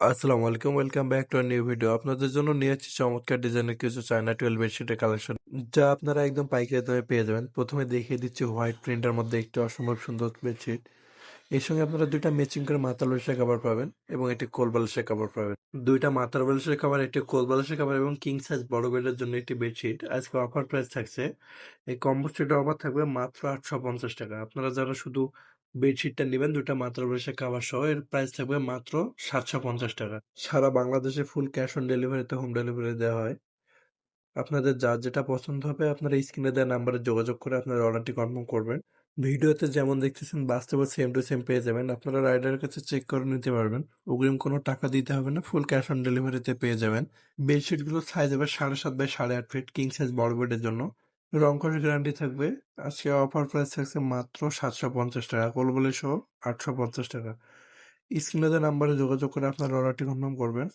আসসালামু আলাইকুম, welcome back to new video. আপনাদের জন্য নিয়ে এসেছি চমৎকার ডিজাইনের কিছু চায়না টুয়েলভ বেডশিটের কালেকশন যা আপনারা একদম পাইকারি দামে পেয়ে যাবেন। প্রথমে দেখিয়ে দিচ্ছি হোয়াইট প্রিন্টের মধ্যে একটি অসম্ভব সুন্দর বেডশিট এর সঙ্গে আপনারা দুইটা ম্যাচিং করে মাথার বালিশের কাভার পাবেন এবং একটি কোল বালিশের কাভার পাবেন। দুইটা মাথার বালিশের কাভার একটি কোল বালিশের কাভার এবং কিং সাইজ বড় বেডের জন্য একটি বেডশিট আজকে অফার প্রাইস থাকছে। এই কম্বো অফার থাকবে মাত্র আটশো পঞ্চাশ টাকা। আপনারা যারা শুধু বেডশিটটা নেবেন দুটা মাত্র বালিশের কাভার সহ, এর প্রাইস থাকবে মাত্র সাতশো পঞ্চাশ টাকা। সারা বাংলাদেশে ফুল ক্যাশ অন ডেলিভারিতে হোম ডেলিভারি দেওয়া হয়। আপনাদের যার যেটা পছন্দ হবে, আপনারা স্ক্রিনে দেওয়া নাম্বারে যোগাযোগ করে আপনারা অর্ডারটি কনফার্ম করবেন। ভিডিওতে যেমন দেখতেছেন, বাস্তবে সেম টু সেম পেয়ে যাবেন। আপনারা রাইডারের কাছে চেক করে নিতে পারবেন। অগ্রিম কোনো টাকা দিতে হবে না ফুল ক্যাশ অন ডেলিভারিতে পেয়ে যাবেন। বেডশিটগুলো সাইজ হবে সাড়ে সাত বাই সাড়ে আট ফিট কিং সাইজ বড় বেডের জন্য। রং করার গ্যারান্টি থাকবে। আজকে অফার প্রাইস থাকছে মাত্র সাতশো পঞ্চাশ টাকা। কোলবলে সহ আটশো পঞ্চাশ টাকা। স্ক্রিনে নাম্বারে যোগাযোগ করে আপনার অর্ডারটি কনফার্ম করবেন।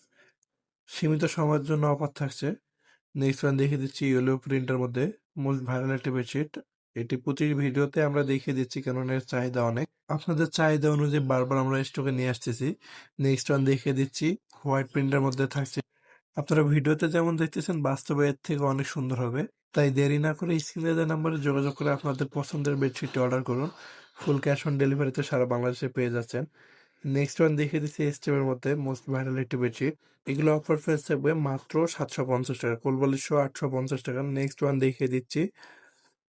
সীমিত সময়ের জন্য অফার থাকছে। নেক্সট ওয়ান দেখিয়ে দিচ্ছি ইয়েলো প্রিন্টের মধ্যে। মোস্ট ভাইরাল একটি বেডশিট এটি প্রতি ভিডিওতে আমরা দেখিয়ে দিচ্ছি কেননা এর চাহিদা অনেক। আপনাদের চাহিদা অনুযায়ী বারবার আমরা স্টকে নিয়ে আসতেছি। নেক্সট ওয়ান দেখিয়ে দিচ্ছি হোয়াইট প্রিন্টের মধ্যে থাকছে। আপনারা ভিডিওতে যেমন দেখতেছেন, বাস্তবে এর থেকে অনেক সুন্দর হবে। তাই দেরি না করে স্ক্রিনে দেওয়া নাম্বারে যোগাযোগ করে আপনাদের পছন্দের বেডশিটটি অর্ডার করুন। ফুল ক্যাশ অন ডেলিভারিতে সারা বাংলাদেশে পেয়ে যাচ্ছেন। নেক্সট ওয়ান দেখিয়ে দিচ্ছি এসটিএমের মধ্যে মোস্ট ভাইরাল একটি বেডশিট এগুলো অফার প্রাইস থাকবে মাত্র সাতশো পঞ্চাশ টাকা কোলবালিশশো আটশো পঞ্চাশ টাকা। নেক্সট ওয়ান দেখিয়ে দিচ্ছি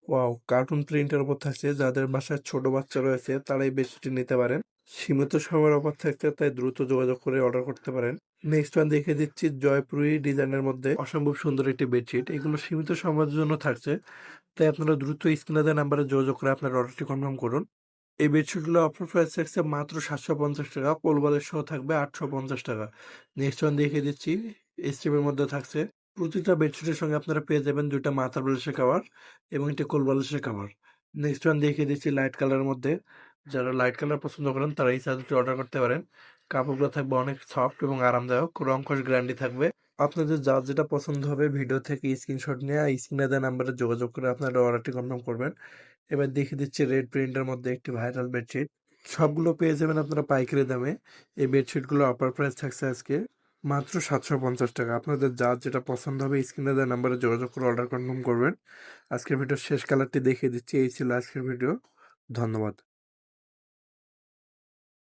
ওয়াও কার্টুন প্রিন্টের ওপর থাকছে। যাদের বাসায় ছোট বাচ্চা রয়েছে, তারাই বেডশিটটি নিতে পারেন। সীমিত সময়ের অফার থাকছে, তাই দ্রুত যোগাযোগ করে অর্ডার করতে পারেন। নেক্সট ওয়ান দেখে দিচ্ছি জয়পুরি ডিজাইনের মধ্যে। অসম্ভব সুন্দর একটি বেডশিট এগুলো সীমিত সময়ের জন্য থাকছে। তাই আপনারা দ্রুত স্ক্রিনে দেওয়া নাম্বারে যোগাযোগ করে আপনার অর্ডারটি কনফার্ম করুন। এই বেডশিটগুলো অফার প্রাইস থাকছে মাত্র সাতশো পঞ্চাশ টাকা। কোলবালের সহ থাকবে আটশো পঞ্চাশ টাকা। নেক্সট ওয়ান দেখিয়ে দিচ্ছি স্টিমের মধ্যে থাকছে। প্রতিটা বেডশিটের সঙ্গে আপনারা পেয়ে যাবেন দুইটা মাথার বালিশের কাভার এবং একটি কোল বালিশের কাভার নেক্সট ওয়ান দেখিয়ে দিচ্ছি লাইট কালারের মধ্যে। যারা লাইট কালার পছন্দ করেন, তারা এই চাদরটি অর্ডার করতে পারেন। কাপড়গুলো থাকবে অনেক সফট এবং আরামদায়ক রং খস গ্যারান্টি থাকবে। আপনাদের যা যেটা পছন্দ হবে ভিডিও থেকে স্ক্রিনশট নিয়ে স্ক্রিনে দেওয়া নাম্বারে যোগাযোগ করে আপনারা অর্ডারটি কনফার্ম করবেন। এবার দেখিয়ে দিচ্ছি রেড প্রিন্টের মধ্যে একটি ভাইরাল বেডশিট সবগুলো পেয়ে যাবেন আপনারা পাইকারি দামে। এই বেডশিটগুলো অফার প্রাইস থাকছে আজকে মাত্র সাতশো পঞ্চাশ টাকা। আপনাদের যা যেটা পছন্দ হবে, স্ক্রিনে নাম্বারে যোগাযোগ করে অর্ডার কনফার্ম করবেন। আজকের ভিডিওর শেষ কালারটি দেখিয়ে দিচ্ছি। এই ছিল আজকের ভিডিও ধন্যবাদ।